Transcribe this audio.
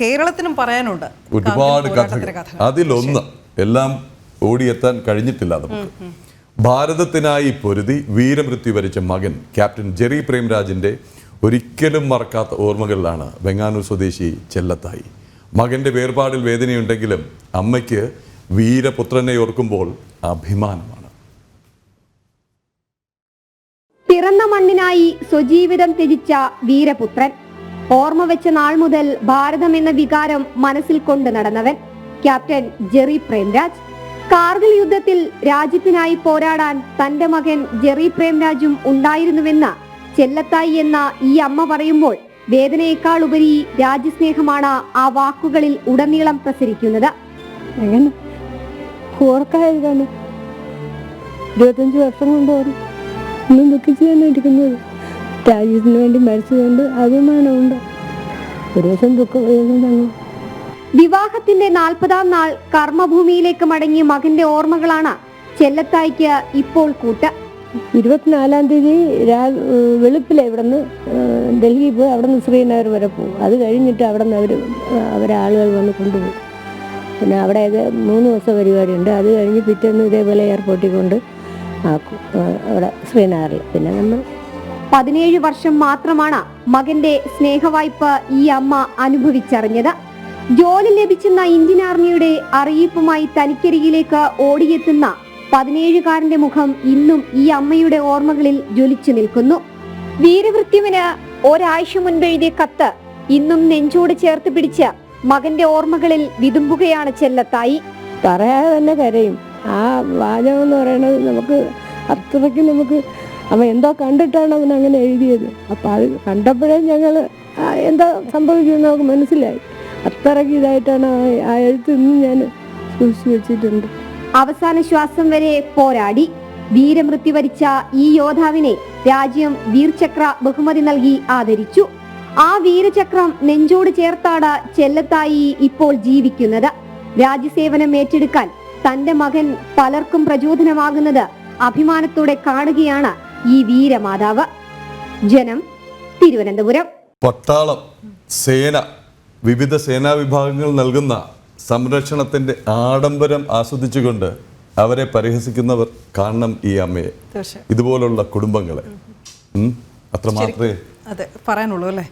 കേരളത്തിനും പറയാനുണ്ട്. ഒരുപാട് കഥകൾ. അതിലൊന്ന് എല്ലാം ഓടിയെത്താൻ കഴിഞ്ഞിട്ടില്ല നമുക്ക്. ഭാരതത്തിനായി പൊരുതി വീരമൃത്യു വരിച്ച മകൻ ക്യാപ്റ്റൻ ജെറി പ്രേംരാജിന്റെ ഒരിക്കലും മറക്കാത്ത ഓർമ്മകളിലാണ് വെങ്ങാനൂർ സ്വദേശി ചെല്ലത്തായി. മകന്റെ വേർപാടിൽ വേദനയുണ്ടെങ്കിലും അമ്മയ്ക്ക് വീരപുത്രനെ ഓർക്കുമ്പോൾ അഭിമാനമാണ്. പിറന്ന മണ്ണിനായി സ്വജീവിതം ത്യജിച്ച വീരപുത്രൻ ഓർമ്മ വെച്ച നാൾ മുതൽ ഭാരതം എന്ന വികാരം മനസ്സിൽ കൊണ്ട് നടന്നവൻ ക്യാപ്റ്റൻ ജെറി പ്രേംരാജ്. കാർഗിൽ യുദ്ധത്തിൽ രാജ്യത്തിനായി പോരാടാൻ തന്റെ മകൻ ജെറി പ്രേംരാജും ഉണ്ടായിരുന്നുവെന്ന ചെല്ലത്തായി എന്ന ഈ അമ്മ പറയുമ്പോൾ വേദനയേക്കാൾ ഉപരി രാജ്യസ്നേഹമാണ് ആ വാക്കുകളിൽ ഉടനീളം പ്രസരിക്കുന്നത്. ഓർക്കായതാണ് വർഷം കൊണ്ട് ഒന്നും ദുഃഖിച്ച് തന്നെ ഇരിക്കുന്നത്. രാജ്യത്തിന് വേണ്ടി മരിച്ചതുകൊണ്ട് അഭിമാനമുണ്ട്. ഒരു ദിവസം ദുഃഖം വിവാഹത്തിന്റെ നാൽപ്പതാം നാൾ കർമ്മഭൂമിയിലേക്ക് മടങ്ങിയ മകന്റെ ഓർമ്മകളാണ് ചെല്ലത്തായ്ക്ക് ഇപ്പോൾ കൂട്ട്. ഇരുപത്തിനാലാം തീയതി രാ വെളുപ്പിലെ ഇവിടെ നിന്ന് ഡൽഹിയിൽ പോയി അവിടെ നിന്ന് ശ്രീനഗർ വരെ പോകും. അത് കഴിഞ്ഞിട്ട് അവിടെ നിന്ന് അവർ അവരെ ആളുകൾ വന്ന് കൊണ്ടുപോകും. പിന്നെ അവിടെ മൂന്ന് ദിവസം പരിപാടിയുണ്ട്. അത് കഴിഞ്ഞ് പിറ്റേന്ന് ഇതേപോലെ എയർപോർട്ടിൽ കൊണ്ട് ആക്കും അവിടെ ശ്രീനഗറിൽ. പിന്നെ നമ്മൾ പതിനേഴ് വർഷം മാത്രമാണ് മകന്റെ സ്നേഹവായ്പ ഈ അമ്മ അനുഭവിച്ചറിഞ്ഞത്. ജോലി ലഭിച്ചെന്ന ഇന്ത്യൻ ആർമിയുടെ അറിയിപ്പുമായി തനിക്കരികിലേക്ക് ഓടിയെത്തുന്ന പതിനേഴുകാരന്റെ മുഖം ഇന്നും ഈ അമ്മയുടെ ഓർമ്മകളിൽ ജ്വലിച്ചു നിൽക്കുന്നു. വീരവൃത്യുവിന് ഒരാഴ്ച മുൻപ് എഴുതിയ കത്ത് ഇന്നും നെഞ്ചോട് ചേർത്ത് പിടിച്ച് മകന്റെ ഓർമ്മകളിൽ വിതുമ്പുകയാണ് ചെല്ലത്തായി. പറയാതെ തന്നെ കരയും. ആ വാചകം എന്ന് പറയുന്നത് നമുക്ക് അത്രയ്ക്ക് നമുക്ക് അവൻ എന്തോ കണ്ടിട്ടാണ് അവൻ അങ്ങനെ എഴുതിയത്. അപ്പം അത് കണ്ടപ്പോഴേ ഞങ്ങൾ എന്താ സംഭവിക്കുമെന്ന് നമുക്ക് മനസ്സിലായി. അത്രയ്ക്ക് ഇതായിട്ടാണ് ആ എഴുത്ത് ഇന്നും ഞാൻ സൂക്ഷിച്ചു വെച്ചിട്ടുണ്ട്. അവസാന ശ്വാസം വരെ പോരാടി. വീരമൃത്യു വരിച്ച ഈ യോദ്ധാവിനെ രാജ്യം വീർചക്ര ബഹുമതി നൽകി ആദരിച്ചു. ആ വീരചക്രം നെഞ്ചോട് ചേർത്താണ് ചെല്ലത്തായി ഇപ്പോൾ ജീവിക്കുന്നത്. രാജ്യസേവനം ഏറ്റെടുക്കാൻ തന്റെ മകൻ പലർക്കും പ്രചോദനമാകുന്നത് അഭിമാനത്തോടെ കാണുകയാണ് ഈ വീരമാതാവ്. ജനം തിരുവനന്തപുരം. പട്ടാളം സേന വിവിധ സേനാ വിഭാഗങ്ങൾ നൽകുന്ന സംരക്ഷണത്തിന്റെ ആഡംബരം ആസ്വദിച്ചുകൊണ്ട് അവരെ പരിഹസിക്കുന്നവർ കാണണം ഈ അമ്മയെ. ഇതുപോലുള്ള കുടുംബങ്ങളെ. ഉം, അത്ര മാത്രമേ അതെ പറയാനുള്ളൂ അല്ലേ?